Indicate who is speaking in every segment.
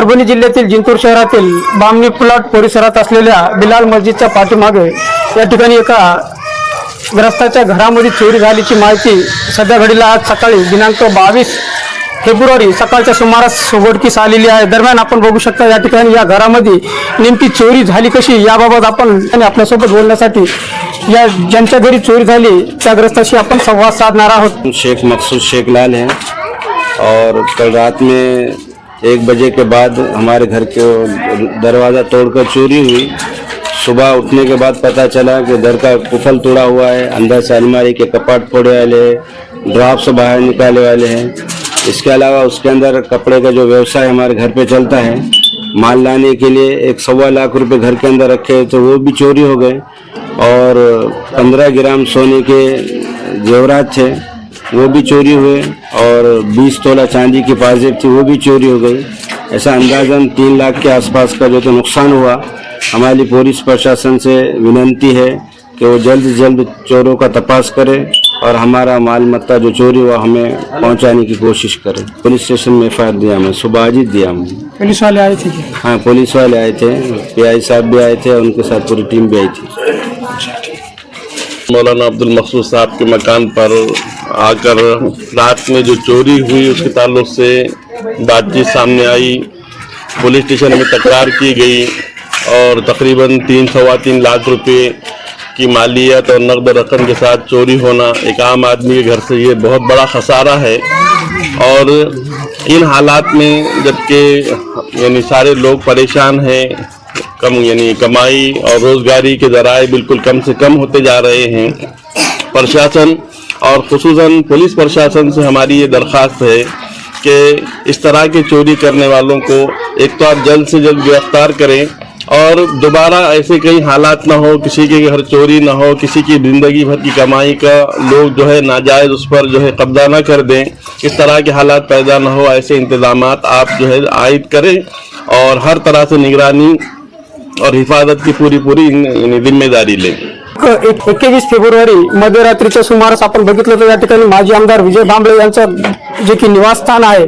Speaker 1: परभणी जिल्ह्यातील जिंतूर शहरातील बामणी प्लॉट परिसरात असलेल्या बिलाल मस्जिदच्या पाठीमागे या ठिकाणी एका ग्रस्ताच्या घरामध्ये चोरी झाल्याची माहिती सध्या घडीला आज सकाळी दिनांक बावीस फेब्रुवारी सकाळच्या सुमारास उघडकीस आलेली आहे. दरम्यान आपण बघू शकता या ठिकाणी या घरामध्ये नेमकी चोरी झाली कशी याबाबत आपण आणि आपल्यासोबत बोलण्यासाठी या ज्यांच्या घरी चोरी झाली त्या ग्रस्ताशी आपण संवाद साधणार आहोत.
Speaker 2: शेख मकसूद शेख लाल है और कल रात में एक बजे के बाद हमारे घर के दरवाज़ा तोड़कर चोरी हुई सुबह उठने के बाद पता चला कि घर का कुफल तोड़ा हुआ है अंदर से अलमारी के कपाट फोड़े वाले ड्राफ्ट से बाहर निकाले वाले हैं इसके अलावा उसके अंदर कपड़े का जो व्यवसाय हमारे घर पे चलता है माल लाने के लिए एक सवा लाख रुपए घर के अंदर रखे तो वो भी चोरी हो وہ بھی چوری ہوئے اور بیس تولہ چاندی کی پازیب تھی وہ بھی چوری ہو گئی۔ ایسا اندازاً تین لاکھ کے آس پاس کا جو تو نقصان ہوا ہماری پولیس پرشاسن سے وننتی ہے کہ وہ جلد سے جلد چوروں کا تپاس کرے اور ہمارا مال متا جو چوری ہوا ہمیں پہنچانے کی کوشش کرے۔ پولیس اسٹیشن میں ایف آئی آر دیا ہمیں صبح آج دیا ہم پولیس والے آئے تھے
Speaker 1: ہاں پولیس والے آئے
Speaker 2: تھے پی آئی صاحب بھی آئے تھے ان کے ساتھ پوری ٹیم بھی آئی تھی۔ مولانا عبد المخصوص
Speaker 3: صاحب کے مکان پر के मकान पर आकर रात में जो चोरी हुई उसके ताल्लुक से बातचीत सामने आई पुलिस स्टेशन में तकरार की गई और तकरीबन तीन सवा तीन लाख रुपए की मालियत और नकद रकम के साथ चोरी होना एक आम आदमी के घर से ये बहुत बड़ा खसारा है और इन हालात में जबकि यानी सारे लोग परेशान हैं कम यानी कमाई और रोजगारी के जराए बिल्कुल कम से कम होते जा रहे हैं प्रशासन और खसूसन पुलिस प्रशासन से हमारी ये दरख्वास्त है कि इस तरह के चोरी करने वालों को एक तो आप जल्द से जल्द गिरफ्तार करें और दोबारा ऐसे कई हालात ना हो किसी के घर चोरी ना हो किसी की ज़िंदगी भर की कमाई का लोग जो है नाजायज़ उस पर जो है कब्जा ना कर दें इस तरह के हालात पैदा ना हो ऐसे इंतजाम आप जो है आयद करें और हर तरह से निगरानी और हिफाजत की पूरी पूरी यानी जिम्मेदारी लें
Speaker 1: एक एकवीस फेब्रुवारी मध्यरात्रीच्या सुमारास आपण बघितलं तर या ठिकाणी माजी आमदार विजय भांबळे यांचा जे की निवासस्थान आहे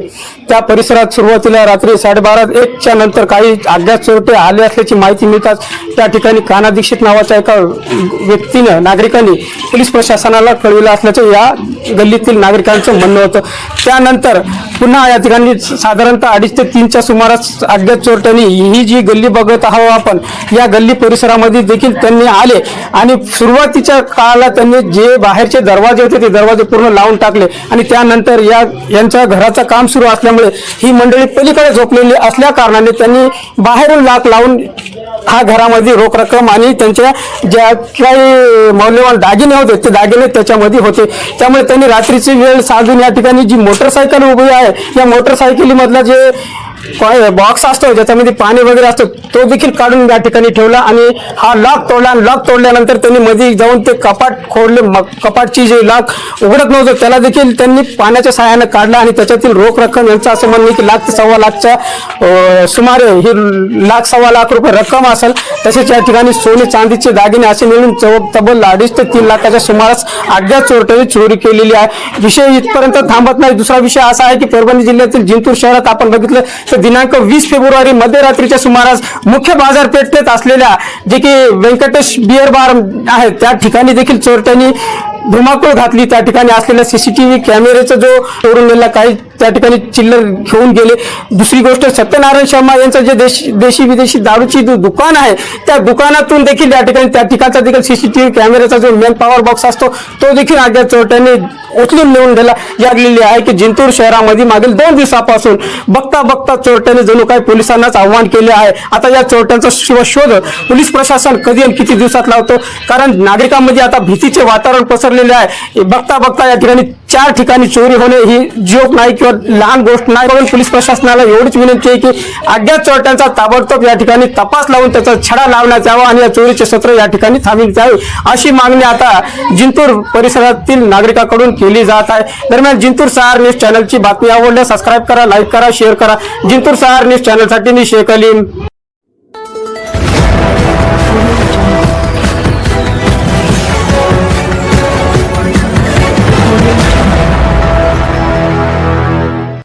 Speaker 1: त्या परिसरात सुरुवातीला रात्री साडेबारा एकच्या नंतर काही अज्ञात चोरटे आले असल्याची माहिती मिळतात त्या ठिकाणी काना दीक्षित नावाच्या एका व्यक्तीनं नागरिकांनी पोलीस प्रशासनाला कळविलं असल्याचं या गल्लीतील नागरिकांचं म्हणणं होतं. त्यानंतर पुन्हा या ठिकाणी साधारणतः अडीच ते तीनच्या सुमारास अज्ञात चोरट्यांनी ही जी गल्ली बघत आहोत आपण या गल्ली परिसरामध्ये देखील त्यांनी आले आणि सुरुवातीच्या काळाला त्यांनी जे बाहेरचे दरवाजे होते ते दरवाजे पूर्ण लावून टाकले आणि त्यानंतर या यांच्या घराचं काम सुरू असल्यामुळे ही मंडळी पलीकडे झोपलेली असल्या कारणाने त्यांनी बाहेरून लाक लावून हा घरामध्ये रोख रक्कम आणि त्यांच्या ज्या काही मौल्यवान दागिने होते ते दागिने त्याच्यामध्ये होते. त्यामुळे त्यांनी रात्रीची वेळ साधून या ठिकाणी जी मोटरसायकल उभी आहे या मोटरसायकलीमधला जे बॉक्स असतो ज्याच्यामध्ये पाणी वगैरे असतं तो देखील काढून या ठिकाणी ठेवला आणि हा लॉक तोडला. लॉक तोडल्यानंतर त्यांनी मध्ये जाऊन ते कपाट खोडले. मग कपाटची जे लॉक उघडत नव्हतं त्याला देखील त्यांनी पाण्याच्या सहाय्याने काढला आणि त्याच्यातील रोख रक्कम यांचं असं म्हणणं की लाख ते सव्वा लाखच्या सुमारे ही लाख सव्वा लाख रुपये रक्कम असेल तसेच या ठिकाणी सोने चांदीचे दागिने असे मिळून तब्बल अडीच ते तीन लाखाच्या सुमारास अज्ञात चोरट्याने चोरी केलेली आहे. विषय इथपर्यंत थांबत नाही. दुसरा विषय असा आहे की परभणी जिल्ह्यातील जिंतूर शहरात आपण बघितलं दिनांक वीस फेब्रुवारी मध्यरात्रीच्या सुमारास मुख्य बाजारपेठेत असलेल्या जे की व्यंकटेश बिअर बार आहे त्या ठिकाणी देखील चोरट्यांनी धुमाकूळ घातली. त्या ठिकाणी असलेल्या सीसीटीव्ही कॅमेऱ्याचा जो चोरून नेला काही त्या ठिकाणी चिल्लर घेऊन गेले. दुसरी गोष्ट सत्यनारायण शर्मा यांचं जे देश देशी विदेशी दारूची जो दुकान आहे त्या दुकानातून देखील त्या ठिकाणी त्या ठिकाणचा देखील सीसीटीव्ही कॅमेऱ्याचा जो मेन पॉवर बॉक्स असतो तो देखील अज्ञात चोरट्याने उचलून नेऊन गेला लागलेली आहे की जिंतूर शहरामध्ये मागील दोन दिवसापासून बघता बघता चोरट्याने जणू काही पोलिसांनाच आव्हान केले आहे. आता या चोरट्यांचा शिव शोध पोलीस प्रशासन कधी आणि किती दिवसात लावतो? कारण नागरिकांमध्ये आता भीतीचे वातावरण पसरलेले आहे. बघता बघता या ठिकाणी चार ठिकाणी चोरी होणे ही जोक नाही किंवा लहान गोष्ट नाही. म्हणून पोलीस प्रशासनाला एवढीच विनंती आहे की अज्ञात चोरट्यांचा ताबडतोब या ठिकाणी तपास लावून त्याचा छडा लावण्यात यावा आणि या चोरीचे सत्र या ठिकाणी थांबविण्यात यावे अशी मागणी आता जिंतूर परिसरातील नागरिकांकडून केली जात आहे. दरम्यान जिंतूर सहार न्यूज चॅनलची बातमी आवडल्यास सबस्क्राईब करा लाईक करा शेअर करा. जिंतूर सहार न्यूज चॅनलसाठी मी शेख अलीम.